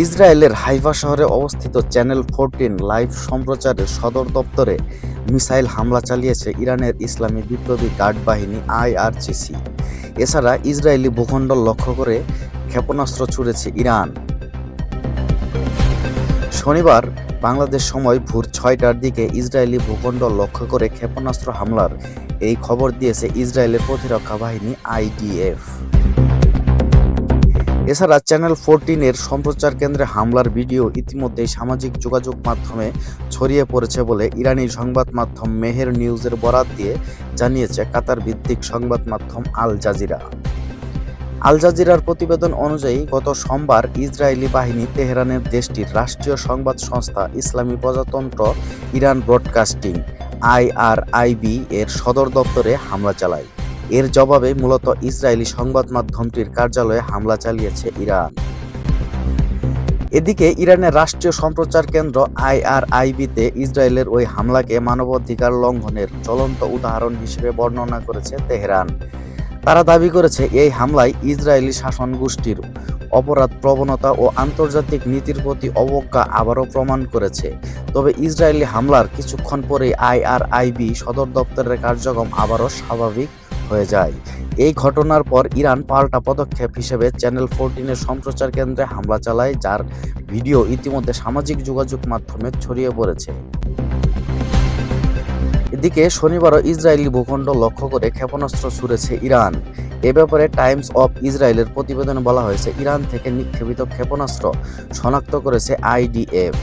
ইসরায়েলের হাইফা শহরে অবস্থিত চ্যানেল ফোরটিন লাইভ সম্প্রচারের সদর দপ্তরে মিসাইল হামলা চালিয়েছে ইরানের ইসলামী বিপ্লবী গার্ড বাহিনী আইআরজিসি এছাড়া ইসরায়েলি ভূখণ্ড লক্ষ্য করে ক্ষেপণাস্ত্র ছুড়েছে ইরান। শনিবার বাংলাদেশ সময় ভোর ছয়টার দিকে ইসরায়েলি ভূখণ্ড লক্ষ্য করে ক্ষেপণাস্ত্র হামলার এই খবর দিয়েছে ইসরায়েলের প্রতিরক্ষা বাহিনী আইডিএফ। এছাড়া চ্যানেল ফোরটিনের সম্প্রচার কেন্দ্রে হামলার ভিডিও ইতিমধ্যেই সামাজিক যোগাযোগ মাধ্যমে ছড়িয়ে পড়েছে বলে ইরানি সংবাদ মাধ্যম মেহের নিউজের বরাত দিয়ে জানিয়েছে কাতার ভিত্তিক সংবাদ মাধ্যম আল জাজিরা। আল জাজিরার প্রতিবেদন অনুযায়ী গত সোমবার ইসরায়েলি বাহিনী তেহরানের দেশটির রাষ্ট্রীয় সংবাদ সংস্থা ইসলামী প্রজাতন্ত্র ইরান ব্রডকাস্টিং, আইআরআইবি এর সদর দপ্তরে হামলা চালায়। এর জবাবে মূলত ইসরায়েলি সংবাদ মাধ্যমটির কার্যালয়ে হামলা চালিয়েছে ইরান। এদিকে ইরানের রাষ্ট্রীয় সম্প্রচার কেন্দ্র আইআরআইবিতে ইসরায়েলের ওই হামলাকে মানবাধিকার লঙ্ঘনের চলন্ত উদাহরণ হিসেবে বর্ণনা করেছে তেহরান। তারা দাবি করেছে, এই হামলায় ইসরায়েলি শাসন গোষ্ঠীর অপরাধ প্রবণতা ও আন্তর্জাতিক নীতির প্রতি অবজ্ঞা আবারও প্রমাণ করেছে। তবে ইসরায়েলি হামলার কিছুক্ষণ পরেই আইআরআইবি সদর দপ্তরের কার্যক্রম আবারও স্বাভাবিক হয়ে যায়। এই ঘটনার পর ইরান পাল্টা পদক্ষেপ হিসেবে চ্যানেল ফোরটিনের সম্প্রচার কেন্দ্রে হামলা চালায়, যার ভিডিও ইতিমধ্যে সামাজিক যোগাযোগ মাধ্যমে ছড়িয়ে পড়েছে। এদিকে শনিবারও ইসরায়েলি ভূখণ্ড লক্ষ্য করে ক্ষেপণাস্ত্র ছুড়েছে ইরান। এ ব্যাপারে টাইমস অফ ইসরায়েলের প্রতিবেদনে বলা হয়েছে, ইরান থেকে নিক্ষেপিত ক্ষেপণাস্ত্র শনাক্ত করেছে আইডিএফ।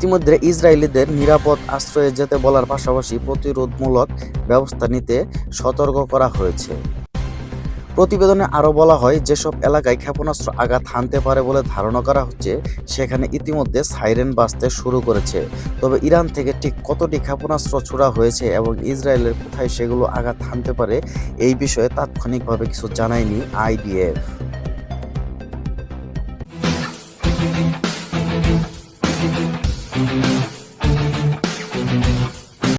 ইতিমধ্যে ইসরায়েলিদের নিরাপদ আশ্রয়ে যেতে বলার পাশাপাশি প্রতিরোধমূলক ব্যবস্থা নিতে সতর্ক করা হয়েছে। প্রতিবেদনে আরও বলা হয়, যেসব এলাকায় ক্ষেপণাস্ত্র আঘাত হানতে পারে বলে ধারণা করা হচ্ছে, সেখানে ইতিমধ্যে সাইরেন বাজতে শুরু করেছে। তবে ইরান থেকে ঠিক কতটি ক্ষেপণাস্ত্র ছোড়া হয়েছে এবং ইসরায়েলের কোথায় সেগুলো আঘাত হানতে পারে, এই বিষয়ে তাৎক্ষণিকভাবে কিছু জানায়নি আইডিএফ।